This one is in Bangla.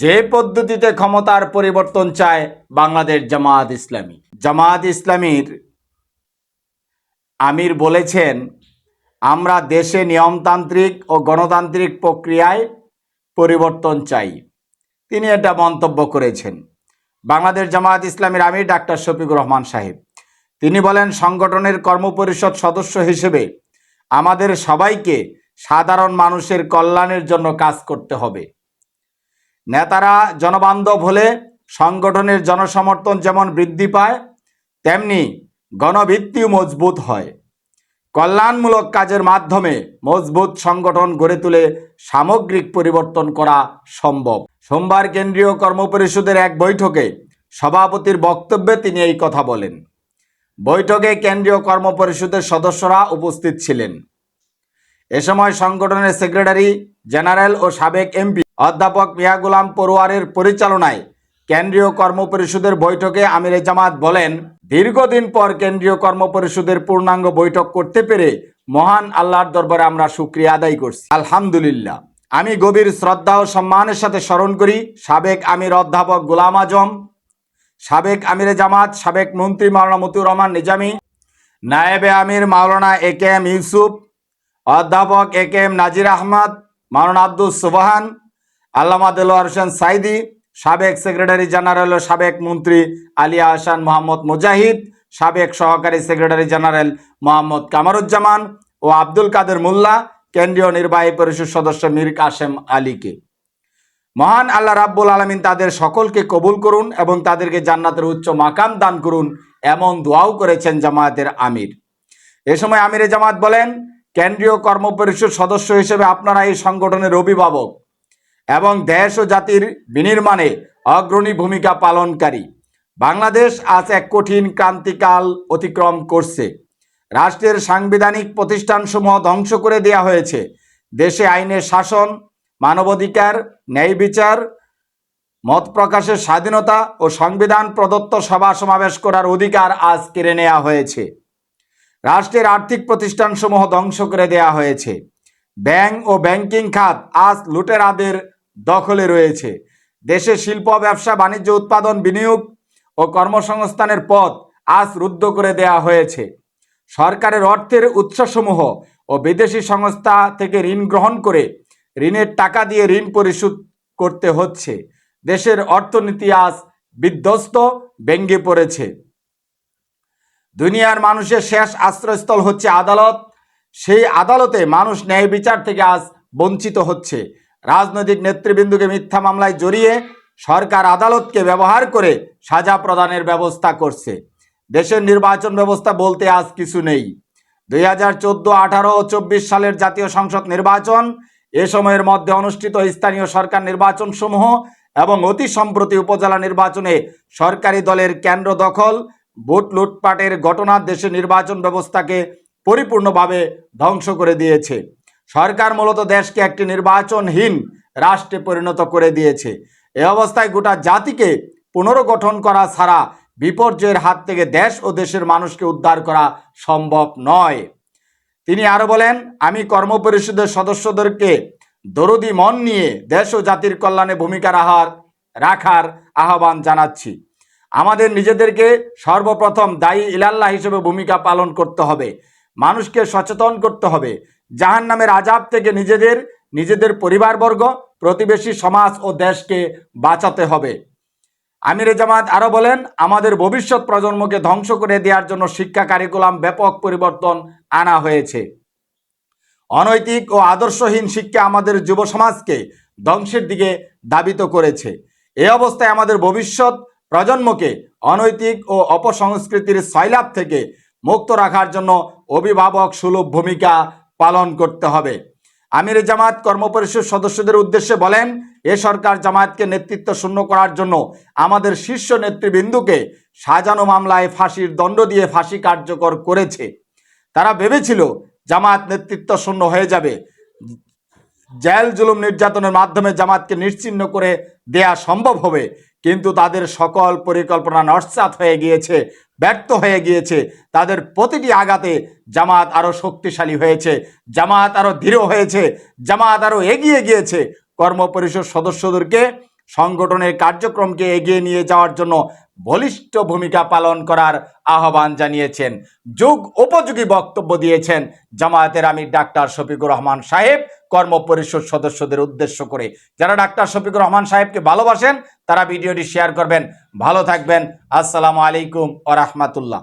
যে পদ্ধতিতে ক্ষমতার পরিবর্তন চায় বাংলাদেশ জামায়াত ইসলামী। জামায়াত ইসলামীর আমির বলেছেন, আমরা দেশে নিয়মতান্ত্রিক ও গণতান্ত্রিক প্রক্রিয়ায় পরিবর্তন চাই। তিনি এটা মন্তব্য করেছেন। বাংলাদেশ জামায়াত ইসলামীর আমির ডাক্তার শফিকুর রহমান সাহেব, তিনি বলেন, সংগঠনের কর্মপরিষদ সদস্য হিসেবে আমাদের সবাইকে সাধারণ মানুষের কল্যাণের জন্য কাজ করতে হবে। নেতারা জনবান্ধব হলে সংগঠনের জনসমর্থন যেমন বৃদ্ধি পায়, তেমনি গণভিত্তিও মজবুত হয়। কল্যাণমূলক কাজের মাধ্যমে মজবুত সংগঠন গড়ে তুলে সামগ্রিক পরিবর্তন করা সম্ভব। সোমবার কেন্দ্রীয় কর্মপরিষদের এক বৈঠকে সভাপতির বক্তব্যে তিনি এই কথা বলেন। বৈঠকে কেন্দ্রীয় কর্মপরিষদের সদস্যরা উপস্থিত ছিলেন। এ সময় সংগঠনের সেক্রেটারি, জেনারেল ও সাবেক এমপি অধ্যাপক মিয়া গুলাম পড়ুয়ারের পরিচালনায় কেন্দ্রীয় কর্মপরিষদের বৈঠকে আমিরে জামাত বলেন, দীর্ঘদিন পর কেন্দ্রীয় কর্মপরিষদের পূর্ণাঙ্গ বৈঠক করতে পেরে মহান আল্লাহর দরবারে আমরা শুক্রিয়া আদায় করছি। আলহামদুলিল্লাহ। আমি গভীর শ্রদ্ধা ও সম্মানের সাথে স্মরণ করি, সাবেক আমির অধ্যাপক গোলাম আজম, সাবেক আমিরে জামাত, সাবেক মন্ত্রী মাওলানা মতুর রহমান নিজামী, নায়েবে আমির মাওলানা এ কে এম ইউসুফ, অধ্যাপক A K M Nazir Ahmad, মাওলানা আব্দুল সুবাহান আল্লামা দেলোয়ার হোসেন সাইদি, সাবেক সেক্রেটারি জেনারেল ও সাবেক মন্ত্রী আলিয়া আহসান মোহাম্মদ মুজাহিদ, সাবেক সহকারী সেক্রেটারি জেনারেল মোহাম্মদ কামারুজ্জামান ও আব্দুল কাদের মোল্লা, কেন্দ্রীয় নির্বাহী পরিষদ সদস্য মীর কাসেম আলীকে। মহান আল্লাহ রাব্বুল আলমিন তাদের সকলকে কবুল করুন এবং তাদেরকে জান্নাতের উচ্চ মাকাম দান করুন এমন দোয়াও করেছেন জামায়াতের আমির। এ সময় আমিরে জামাত বলেন, কেন্দ্রীয় কর্মপরিষদ সদস্য হিসেবে আপনারা এই সংগঠনের অভিভাবক। এবং দেশ ও জাতির বিনির্মাণে অগ্রণী ভূমিকা পালনকারী। বাংলাদেশ আজ এক কঠিন ক্রান্তিকাল অতিক্রম করছে। রাষ্ট্রের সাংবিধানিক প্রতিষ্ঠানসমূহ ধ্বংস করে দেওয়া হয়েছে। দেশে আইনের শাসন, মানবাধিকার, ন্যায় বিচার, মত প্রকাশের স্বাধীনতা ও সংবিধান প্রদত্ত সভা সমাবেশ করার অধিকার আজ কেড়ে নেওয়া হয়েছে। রাষ্ট্রের আর্থিক প্রতিষ্ঠানসমূহ ধ্বংস করে দেওয়া হয়েছে। ব্যাংক ও ব্যাংকিং খাত আজ লুটেরাদের দখলে রয়েছে। দেশে শিল্প, ব্যবসা, বাণিজ্য, উৎপাদন, বিনিয়োগ ও কর্মসংস্থানের পথ আজ রুদ্ধ করে দেওয়া হয়েছে। সরকারের অর্থের উৎসসমূহ ও বিদেশি সংস্থা থেকে ঋণ গ্রহণ করে ঋণের টাকা দিয়ে ঋণ পরিশোধ করতে হচ্ছে। দেশের অর্থনীতি আজ বিধ্বস্ত, ভেঙ্গে পড়েছে। দুনিয়ার মানুষের শেষ আশ্রয়স্থল হচ্ছে আদালত। সেই আদালতে মানুষ ন্যায় বিচার থেকে আজ বঞ্চিত হচ্ছে। রাজনৈতিক নেতৃবৃন্দকে মিথ্যা মামলায় জড়িয়ে সরকার আদালতকে ব্যবহার করে সাজা প্রদানের ব্যবস্থা করছে। দেশের নির্বাচন ব্যবস্থা বলতে আজ কিছু নেই। দুই হাজার চোদ্দ, আঠারো ও চব্বিশ সালের জাতীয় সংসদ নির্বাচন এ সময়ের মধ্যে অনুষ্ঠিত স্থানীয় সরকার নির্বাচন সমূহ এবং অতি সম্প্রতি উপজেলা নির্বাচনে সরকারি দলের কেন্দ্র দখল, ভোট লুটপাটের ঘটনা দেশের নির্বাচন ব্যবস্থাকে পরিপূর্ণভাবে ধ্বংস করে দিয়েছে। সরকার মূলত দেশকে একটি নির্বাচনহীন রাষ্ট্রে পরিণত করে দিয়েছে। এ অবস্থায় গোটা জাতিকে পুনর্গঠন করা ছাড়া বিপর্যয়ের হাত থেকে দেশ ও দেশের মানুষকে উদ্ধার করা সম্ভব নয়। তিনি আরও বলেন, আমি কর্মপরিষদের সদস্যদেরকে দরদি মন নিয়ে দেশ ও জাতির কল্যাণে ভূমিকা রাখার রাখার আহ্বান জানাচ্ছি। আমাদের নিজেদেরকে সর্বপ্রথম দায়ী ইলাল্লাহ হিসেবে ভূমিকা পালন করতে হবে। মানুষকে সচেতন করতে হবে। জাহান নামের আজাব থেকে নিজেদের নিজেদের পরিবারবর্গ, প্রতিবেশী সমাজ ও দেশকে বাঁচাতে হবে। আমিরে জামাত আরও বলেন, আমাদের ভবিষ্যৎ প্রজন্মকে ধ্বংস করে দেওয়ার জন্য শিক্ষা কারিকুলাম ব্যাপক পরিবর্তন আনা হয়েছে। অনৈতিক ও আদর্শহীন শিক্ষা আমাদের যুব সমাজকে ধ্বংসের দিকে দাবিত করেছে। এ অবস্থায় আমাদের ভবিষ্যৎ প্রজন্মকে অনৈতিক ও অপসংস্কৃতির সয়লাভ থেকে মুক্ত রাখার জন্য অভিভাবক সুলভ ভূমিকা পালন করতে হবে। আমির জামাত কর্মপরিষদ সদস্যদের উদ্দেশ্যে বলেন, এ সরকার জামায়াতকে নেতৃত্ব শূন্য করার জন্য আমাদের শীর্ষ নেতৃবৃন্দুকে সাজানো মামলায় ফাঁসির দণ্ড দিয়ে ফাঁসি কার্যকর করেছে। তারা ভেবেছিল জামাত নেতৃত্ব শূন্য হয়ে যাবে। জেল জুলুম নির্যাতনের মাধ্যমে জামাতকে নিশ্চিহ্ন করে দেয়া সম্ভব হবে। কিন্তু তাদের সকল পরিকল্পনা নস্যাৎ হয়ে গিয়েছে, ব্যর্থ হয়ে গিয়েছে। তাদের প্রতিটি আঘাতে জামাত আরও শক্তিশালী হয়েছে, জামাত আরও দৃঢ় হয়েছে, জামাত আরও এগিয়ে গিয়েছে। কর্মপরিষদ সদস্যদেরকে সংগঠনের কার্যক্রমকে এগিয়ে নিয়ে যাওয়ার জন্য বলিষ্ঠ ভূমিকা পালন করার আহ্বান জানিয়েছেন, যুগ উপযোগী বক্তব্য দিয়েছেন জামায়াতের আমির ডাক্তার শফিকুর রহমান সাহেব কর্মপরিষদ সদস্যদের উদ্দেশ্য করে। যারা ডাক্তার শফিকুর রহমান সাহেবকে ভালোবাসেন, তারা ভিডিওটি শেয়ার করবেন। ভালো থাকবেন। আসসালামু আলাইকুম ও রাহমাতুল্লাহ।